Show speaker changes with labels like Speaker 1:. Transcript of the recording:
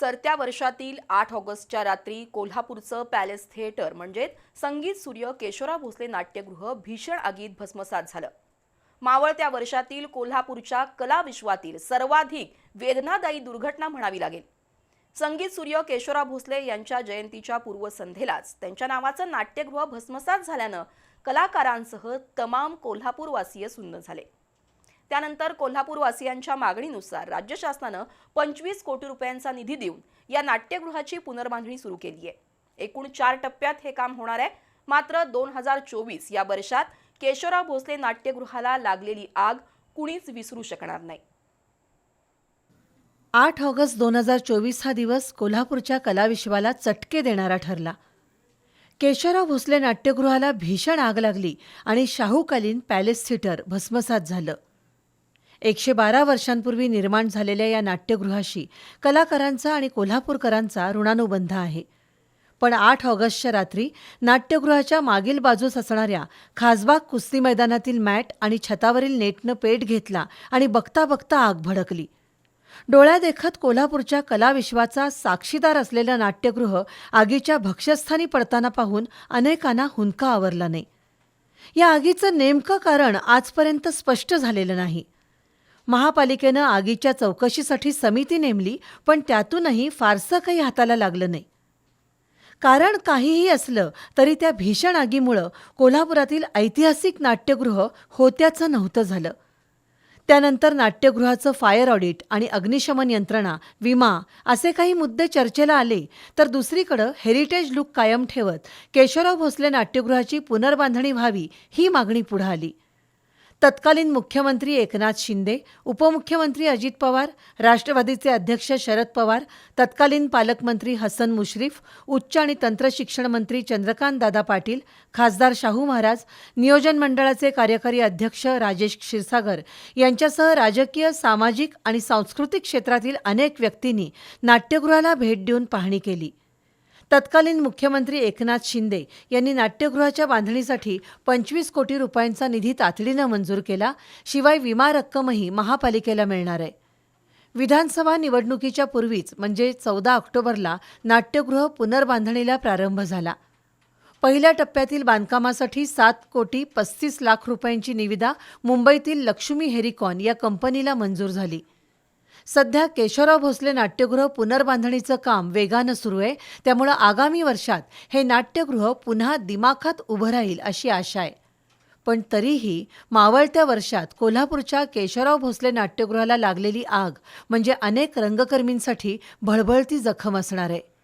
Speaker 1: सरत्या वर्षातील आठ ऑगस्टच्या रात्री कोल्हापूरचं पॅलेस थिएटर म्हणजेच संगीत सूर्य केशवराव भोसले नाट्यगृह भीषण आगीत भस्मसात झालं. मावळत्या वर्षातील कोल्हापूरच्या कला विश्वातील सर्वाधिक वेदनादायी दुर्घटना म्हणावी लागेल. संगीत सूर्य केशोरा भोसले यांच्या जयंतीच्या पूर्वसंध्येलाच त्यांच्या नावाचं नाट्यगृह भस्मसात झाल्यानं कलाकारांसह तमाम कोल्हापूरवासीय सुन्न झाले. त्यानंतर कोल्हापूरवासियांच्या मागणीनुसार राज्य शासनानं पंचवीस कोटी रुपयांचा निधी देऊन या नाट्यगृहाची पुनर्बांधणी सुरू केली आहे. एकूण चार टप्प्यात हे काम होणार आहे. मात्र दोन हजार चोवीस या वर्षात केशवराव भोसले नाट्यगृहाला लागलेली आग कुणीच विसरू शकणार नाही.
Speaker 2: आठ ऑगस्ट दोन हजार चोवीस हा दिवस कोल्हापूरच्या कलाविश्वाला चटके देणारा ठरला. केशवराव भोसले नाट्यगृहाला भीषण आग लागली आणि शाहूकालीन पॅलेस थिएटर भस्मसात झालं. एकशे बारा वर्षांपूर्वी निर्माण झालेल्या या नाट्यगृहाशी कलाकारांचा आणि कोल्हापूरकरांचा ऋणानुबंध आहे. पण आठ ऑगस्टच्या रात्री नाट्यगृहाच्या मागील बाजूस असणाऱ्या खासबाग कुस्ती मैदानातील मॅट आणि छतावरील नेटनं पेट घेतला आणि बघता बघता आग भडकली. डोळ्यादेखत कोल्हापूरच्या कलाविश्वाचा साक्षीदार असलेलं नाट्यगृह आगीच्या भक्ष्यस्थानी पडताना पाहून अनेकांना हुंदका आवरला नाही. या आगीचं नेमकं कारण आजपर्यंत स्पष्ट झालेलं नाही. महापालिकेनं आगीच्या चौकशीसाठी समिती नेमली पण त्यातूनही फारसं काही हाताला लागलं नाही. कारण काहीही असलं तरी त्या भीषण आगीमुळं कोल्हापुरातील ऐतिहासिक नाट्यगृह होत्याचं नव्हतं झालं. त्यानंतर नाट्यगृहाचं फायर ऑडिट आणि अग्निशमन यंत्रणा विमा असे काही मुद्दे चर्चेला आले तर दुसरीकडं हेरिटेज लुक कायम ठेवत केशवराव भोसले नाट्यगृहाची पुनर्बांधणी व्हावी ही मागणी पुढे आली. तत्कालीन मुख्यमंत्री एकनाथ शिंदे उपमुख्यमंत्री अजित पवार राष्ट्रवादीचे अध्यक्ष शरद पवार तत्कालीन पालकमंत्री हसन मुश्रीफ उच्च आणि तंत्रशिक्षण मंत्री चंद्रकांत दादा पाटील खासदार शाहू महाराज नियोजन मंडळाचे कार्यकारी अध्यक्ष राजेश क्षीरसागर यांच्यासह राजकीय सामाजिक आणि सांस्कृतिक क्षेत्रातील अनेक व्यक्तींनी नाट्यगृहाला भेट देऊन पाहणी केली. तत्कालीन मुख्यमंत्री एकनाथ शिंदे यांनी नाट्यगृहाच्या बांधणीसाठी पंचवीस कोटी रुपयांचा निधी तातडीनं मंजूर केला. शिवाय विमा रक्कमही महापालिकेला मिळणार आहे. विधानसभा निवडणुकीच्या पूर्वीच म्हणजे चौदा ऑक्टोबरला नाट्यगृह पुनर्बांधणीला प्रारंभ झाला. पहिल्या टप्प्यातील बांधकामासाठी सात कोटी पस्तीस लाख रुपयांची निविदा मुंबईतील लक्ष्मी हेरिकॉन या कंपनीला मंजूर झाली. सध्या केशवराव भोसले नाट्यगृह पुनर्बांधणीचं काम वेगानं सुरू आहे. त्यामुळं आगामी वर्षात हे नाट्यगृह पुन्हा दिमाखात उभं राहील अशी आशा आहे. पण तरीही मावळत्या वर्षात कोल्हापूरच्या केशवराव भोसले नाट्यगृहाला लागलेली आग म्हणजे अनेक रंगकर्मींसाठी भळभळती जखम असणार आहे.